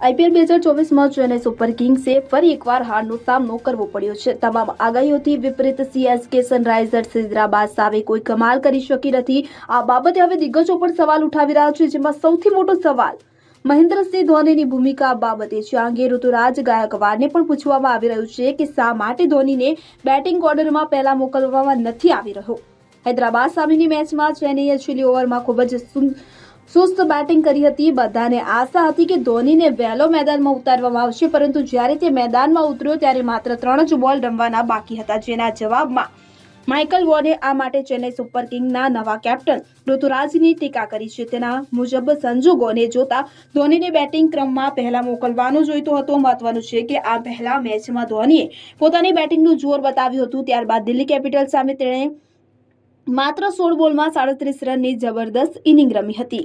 IPL બે હજાર ચોવીસમાં ચેન્નઈ સુપર કિંગ્સે ફરી એકવાર હારનો સામનો કરવો પડ્યો છે. તમામ આગાહીઓથી વિપરીત સીએસકે સનરાઇઝર્સ હૈદરાબાદ સામે કોઈ કમાલ કરી શકી નથી. આ બાબતે હવે દિગ્ગજો પણ સવાલ ઉઠાવી રહ્યા છે, જેમાં સૌથી મોટો સવાલ મહેન્દ્રસિંહ ધોનીની ભૂમિકા બાબતે છે. આ અંગે ઋતુરાજ ગાયકવાડને પણ પૂછવામાં આવી રહ્યું છે કે શા માટે ધોનીને બેટિંગ ઓર્ડરમાં પહેલા મોકલવામાં નથી આવી રહ્યો? હૈદરાબાદ સામેની મેચમાં ચેન્નઈએ છેલ્લી ઓવરમાં ખૂબ જ સુસ્ત બેટિંગ કરી હતી. બધાને આશા હતી કે ધોનીને વહેલો મેદાનમાં ઉતારવામાં આવશે, પરંતુ જ્યારે તે મેદાનમાં ઉતર્યો ત્યારે માત્ર ત્રણ જ બોલ રમવાના બાકી હતા, જેના જવાબમાં માઇકલ વોને આ માટે ચેન્નઈ સુપર કિંગના નવા કેપ્ટન ઋતુરાજની ટીકા કરી છે. તેના મુજબ સંજોગોને જોતા ધોનીને બેટિંગ ક્રમમાં પહેલા મોકલવાનું જોઈતું હતું. મહત્વનું છે કે આ પહેલા મેચમાં ધોનીએ પોતાની બેટિંગનું જોર બતાવ્યું હતું. ત્યારબાદ દિલ્હી કેપિટલ સામે તેણે માત્ર સોળ બોલમાં સાડત્રીસ રનની જબરદસ્ત ઇનિંગ રમી હતી.